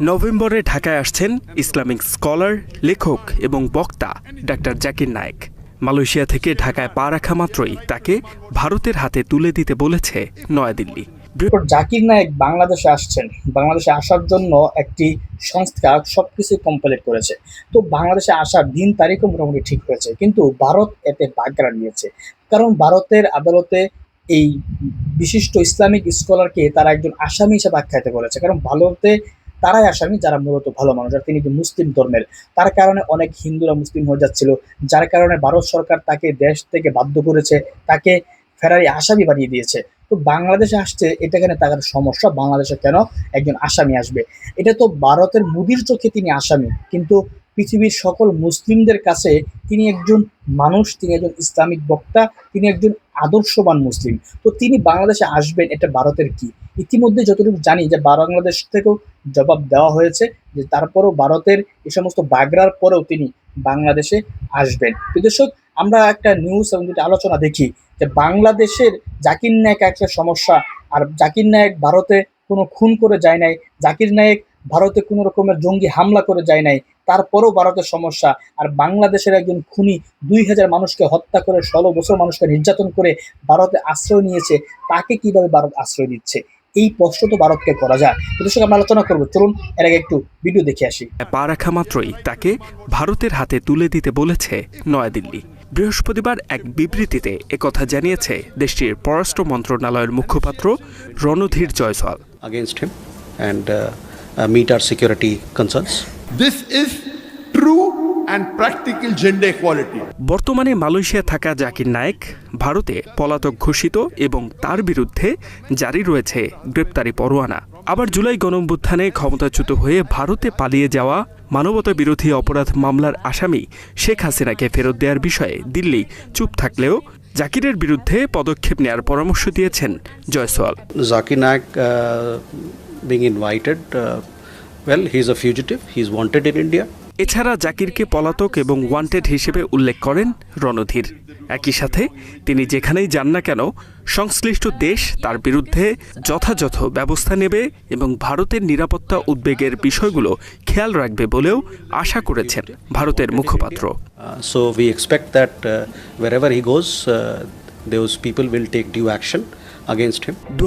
নভেম্বরে ঢাকায় আসছেন ইসলামিক স্কলার লেখক এবং বক্তা ডাক্তার জাকির নায়েক। মালয়েশিয়া থেকে ঢাকায় পা রাখা মাত্রই তাকে ভারতের হাতে তুলে দিতে বলেছে নয়াদিল্লি। জাকির নায়েক বাংলাদেশে আসছেন। বাংলাদেশে আসার জন্য একটি সংস্থা সবকিছু কমপ্লিট করেছে। তো বাংলাদেশে আসার দিন তারিখও মোটামুটি ঠিক হয়েছে কিন্তু ভারত এতে বাগড়া নিয়েছে। কারণ ভারতের আদালতে এই বিশিষ্ট ইসলামিক স্কলারকে তারা একজন আসামি হিসেবে আখ্যায়িত করেছে। কারণ ভারতে তারাই আসামি, যারা মূলত ভালো মানুষ, আর তিনি মুসলিম ধর্মের। তার কারণে অনেক হিন্দুরা মুসলিম হয়ে যাচ্ছিল, যার কারণে ভারত সরকার তাকে দেশ থেকে বাধ্য করেছে, তাকে ফেরারি আসামি বানিয়ে দিয়েছে। তো বাংলাদেশে আসছে, এটা এখানে তার সমস্যা? বাংলাদেশে কেন একজন আসামি আসবে? এটা তো ভারতের মুদির চোখে তিনি আসামি, কিন্তু পৃথিবীর সকল মুসলিমদের কাছে তিনি একজন মানুষ, তিনি একজন ইসলামিক বক্তা, তিনি একজন আদর্শবান মুসলিম। তো তিনি বাংলাদেশে আসবেন, এটা ভারতের কি? ইতিমধ্যে যতটুকু জানি যে বাংলাদেশ থেকেও জবাব দেওয়া হয়েছে যে তারপরও ভারতের এই সমস্ত বাগড়ার পরেও তিনি বাংলাদেশে আসবেন। তো দর্শক, আমরা একটা নিউজ এবং দুটি আলোচনা দেখি যে বাংলাদেশের জাকির নায়ক একটা সমস্যা, আর জাকির নায়ক ভারতে কোনো খুন করে যায় নাই, জাকির নায়ক ভারতে কোনো রকমের জঙ্গি হামলা করে যায় নাই তারপরেও ভারতের সমস্যা। আর বাংলাদেশের একজন খুনি দুই হাজার মানুষকে হত্যা করে ষোলো বছর মানুষকে নির্যাতন করে ভারতে আশ্রয় নিয়েছে তাকে কীভাবে ভারত আশ্রয় দিচ্ছে এই প্রশ্ন তো ভারতকে করা যায়। দর্শক আমরা আলোচনা করব। চলুন এর আগে একটু ভিডিও দেখে আসি। পা রাখা মাত্রই তাকে ভারতের হাতে তুলে দিতে বলেছে নয়াদিল্লি। বৃহস্পতিবার এক বিবৃতিতে একথা জানিয়েছে দেশটির পররাষ্ট্র মন্ত্রণালয়ের মুখপাত্র Randhir Jaiswal. Uh, meet our security concerns. This is true and practical gender equality. বর্তমানে মালয়েশিয়া থাকা জাকির নায়েক ভারতে পলাতক ঘোষিত এবং তার বিরুদ্ধে জারি রয়েছে গ্রেপ্তারি পরোয়ানা আবার জুলাই গণঅভ্যুত্থানে ক্ষমতাচ্যুত হয়ে ভারতে পালিয়ে যাওয়া মানবতা বিরোধী অপরাধ মামলার আসামি শেখ হাসিনাকে ফেরত দেওয়ার বিষয়ে দিল্লি চুপ থাকলেও জাকিরের বিরুদ্ধে পদক্ষেপ নেওয়ার পরামর্শ দিয়েছেন Jaiswal Zakir Naik uh, being invited, uh, well, he's a fugitive, he's wanted in India. এছাড়া জাকিরকে পলাতক এবং ওয়ান্টেড হিসেবে উল্লেখ করেন রণধীর। একই সাথে তিনি যেখানেই যান না কেন সংশ্লিষ্ট দেশ তার বিরুদ্ধে যথাযথ ব্যবস্থা নেবে এবং ভারতের নিরাপত্তা উদ্বেগের বিষয়গুলো খেয়াল রাখবে বলেও আশা করেছেন ভারতের মুখপাত্র। We expect that uh, wherever he goes, uh, those people will take against him. দু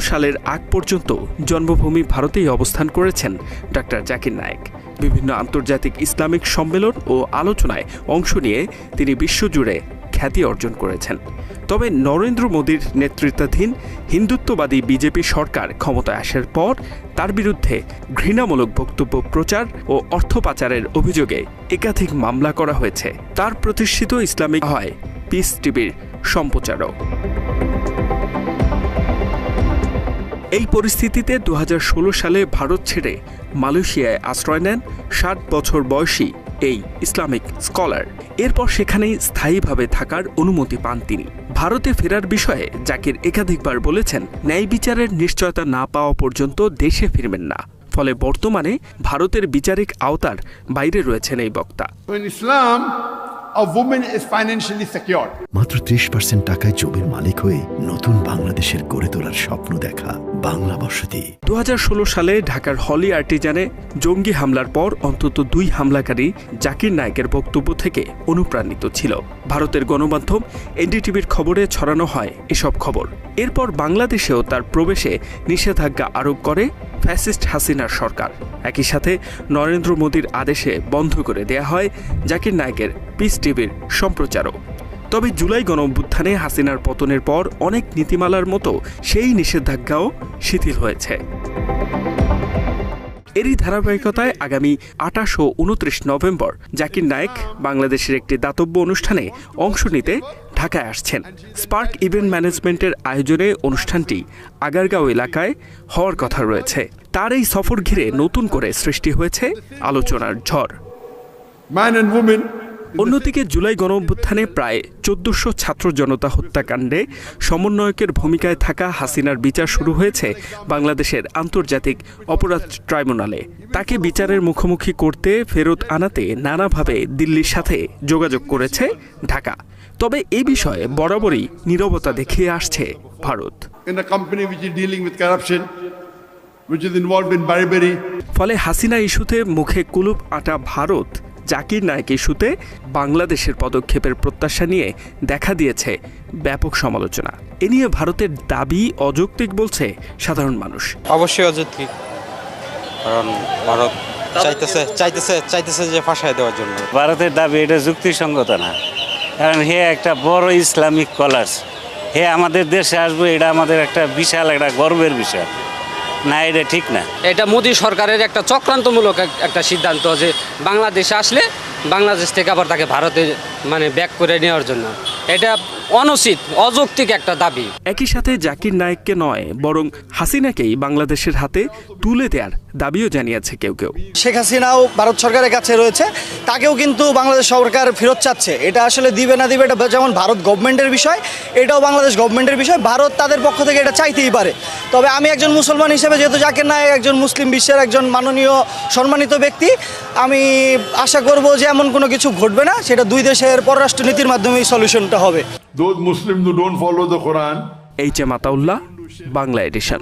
সালের আগ পর্যন্ত জন্মভূমি ভারতেই অবস্থান করেছেন ডাক্তার জাকির নায়েক। বিভিন্ন আন্তর্জাতিক ইসলামিক সম্মেলন ও আলোচনায় অংশ নিয়ে তিনি বিশ্বজুড়ে খ্যাতি অর্জন করেছেন। তবে নরেন্দ্র মোদীর নেতৃত্বাধীন হিন্দুত্ববাদী বিজেপি সরকার ক্ষমতায় আসার পর তার বিরুদ্ধে ঘৃণামূলক বক্তব্য প্রচার ও অর্থ পাচারের অভিযোগে একাধিক মামলা করা হয়েছে। তার প্রতিষ্ঠিত ইসলামিক হয় পিস টিভির সম্প্রচারক। এই পরিস্থিতিতে দু হাজার ষোলো সালে ভারত ছেড়ে মালয়েশিয়ায় আশ্রয় নেন ষাট বছর বয়সী এই ইসলামিক স্কলার। এরপর সেখানেই স্থায়ীভাবে থাকার অনুমতি পান তিনি। ভারতে ফেরার বিষয়ে জাকির একাধিকবার বলেছেন ন্যায় বিচারের নিশ্চয়তা না পাওয়া পর্যন্ত দেশে ফিরবেন না। ফলে বর্তমানে ভারতের বিচারিক আওতার বাইরে রয়েছেন এই বক্তা। So in Islam, a woman is financially secured. মাত্র ত্রিশ পার্সেন্ট টাকায় জমির মালিক হয়ে নতুন বাংলাদেশের গড়ে তোলার স্বপ্ন দেখা বাংলা বসতি। দু সালে ঢাকার হলি আর্টিজানে জঙ্গি হামলার পর অন্তত দুই হামলাকারী জাকির নায়কের বক্তব্য থেকে অনুপ্রাণিত ছিল। ভারতের গণমাধ্যম এনডিটিভির খবরে ছড়ানো হয় এসব খবর। এরপর বাংলাদেশেও তার প্রবেশে নিষেধাজ্ঞা আরোপ করে ফ্যাসিস্ট হাসিনার সরকার। একই সাথে নরেন্দ্র মোদীর আদেশে বন্ধ করে দেয়া হয় জাকির নায়কের পিস টিভির সম্প্রচারও। তবে জুলাই গণঅভ্যুত্থানে হাসিনার পতনের পর অনেক নীতিমালার মতো সেই নিষেধাজ্ঞাও শিথিল হয়েছে। এরই ধারাবাহিকতায় আগামী আটাশ ও উনত্রিশ নভেম্বর জাকির নায়েক বাংলাদেশের একটি দাতব্য অনুষ্ঠানে অংশ নিতে ঢাকায় আসছেন। স্পার্ক ইভেন্ট ম্যানেজমেন্টের আয়োজনে অনুষ্ঠানটি আগারগাঁও এলাকায় হওয়ার কথা রয়েছে। তার এই সফর ঘিরে নতুন করে সৃষ্টি হয়েছে আলোচনার ঝড়. অন্যদিকে জুলাই গণঅভ্যুত্থানে প্রায় চোদ্দশো ছাত্র জনতা হত্যাকাণ্ডে সমন্বয়কের ভূমিকায় থাকা হাসিনার বিচার শুরু হয়েছে বাংলাদেশের আন্তর্জাতিক অপরাধ ট্রাইব্যুনালে তাকে বিচারের মুখোমুখি করতে ফেরত আনাতে নানাভাবে দিল্লির সাথে যোগাযোগ করেছে ঢাকা তবে এ বিষয়ে বরাবরই নীরবতা দেখিয়ে আসছে ভারত. ফলে হাসিনা ইস্যুতে মুখে কুলুপ আটা ভারত জাকির নায়েক ইস্যুতে বাংলাদেশের পদক্ষেপের প্রত্যাশা নিয়ে দেখা দিয়েছে ব্যাপক সমালোচনা। এ নিয়ে ভারতের দাবি অযৌক্তিক বলছে সাধারণ মানুষ। অবশ্যই অযৌক্তিক কারণ ভারত চাইতেছে চাইতেছে চাইতেছে যে ফাঁসায় দেওয়ার জন্য। ভারতের দাবি এটা যুক্তিসঙ্গত না। কারণ হে একটা বড় ইসলামিক কলার্স হে আমাদের দেশে আসবে এটা আমাদের একটা বিশাল একটা গর্বের বিষয়। না, এটা ঠিক না। এটা মোদী সরকারের একটা চক্রান্তমূলক একটা সিদ্ধান্ত যে বাংলাদেশে আসলে বাংলাদেশ থেকে আবার তাকে ভারতে মানে ব্যাক করে নেওয়ার জন্য। এটা অনুচিত অযৌক্তিক একটা দাবি। একই সাথে জাকির নায়েককে নয় বরং হাসিনাকেই বাংলাদেশের হাতে তুলে দেওয়ার দাবিও জানিয়েছে কেউ কেউ। শেখ হাসিনাও ভারত সরকারের কাছে রয়েছে তাকেও কিন্তু বাংলাদেশ সরকার ফেরত চাচ্ছে। এটা আসলে দিবে না দিবে এটা যেমন ভারত গভর্নমেন্টের বিষয় এটাও বাংলাদেশ গভর্নমেন্টের বিষয় ভারত তাদের পক্ষ থেকে এটা চাইতেই পারে। তবে আমি একজন মুসলমান হিসেবে যেহেতু জাকির নায়ক একজন মুসলিম বিশ্বের একজন মাননীয় সম্মানিত ব্যক্তি আমি আশা করব যে এমন কোনো কিছু ঘটবে না সেটা দুই দেশের পররাষ্ট্রনীতির মাধ্যমেই সলিউশনটা হবে। Those Muslim do don't follow the Quran H M Ataullah Bangla edition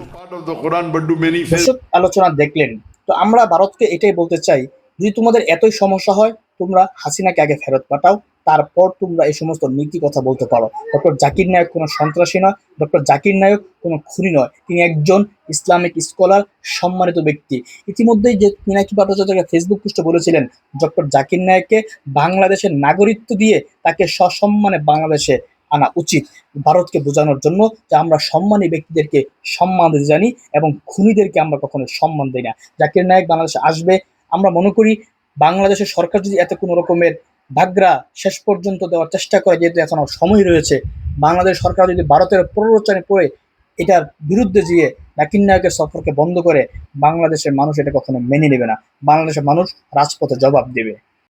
আলোচনা দেখলেন। তো আমরা ভারতকে এটাই বলতে চাই যদি তোমাদের এতই সমস্যা হয় তোমরা হাসিনাকে আগে ফেরত পাঠাও। তারপর তোমরা এই সমস্ত নীতি কথা বলতে পারো। ডক্টর জাকির নায়ক কোনো সন্ত্রাসী নয়, ডক্টর জাকির নায়ক কোনো খুনি নয়। তিনি একজন ইসলামিক স্কলার, সম্মানিত ব্যক্তি। ইতিমধ্যেই যে পিনাকি ভট্টাচার্য ফেসবুক পোস্টে বলেছিলেন, ডক্টর জাকির নায়ককে বাংলাদেশের নাগরিকত্ব দিয়ে তাকে সসম্মানে বাংলাদেশে আনা উচিত। ভারতকে বোঝানোর জন্য যে আমরা সম্মানী ব্যক্তিদেরকে সম্মান জানি এবং খুনিদেরকে আমরা কখনো সম্মান দিই না। জাকির নায়ক বাংলাদেশে আসবে। আমরা মনে করি, বাংলাদেশের সরকার যদি এত কোনো রকমের ভাগ্রা শেষ পর্যন্ত দেওয়ার চেষ্টা করে, যেহেতু এখনও সময় রয়েছে, বাংলাদেশ সরকার যদি ভারতের প্ররোচনে পড়ে, এটার বিরুদ্ধে গিয়ে নাকিন নায়কের সফরকে বন্ধ করে, বাংলাদেশের মানুষ এটা কখনো মেনে নেবে না। বাংলাদেশের মানুষ রাজপথে জবাব দেবে।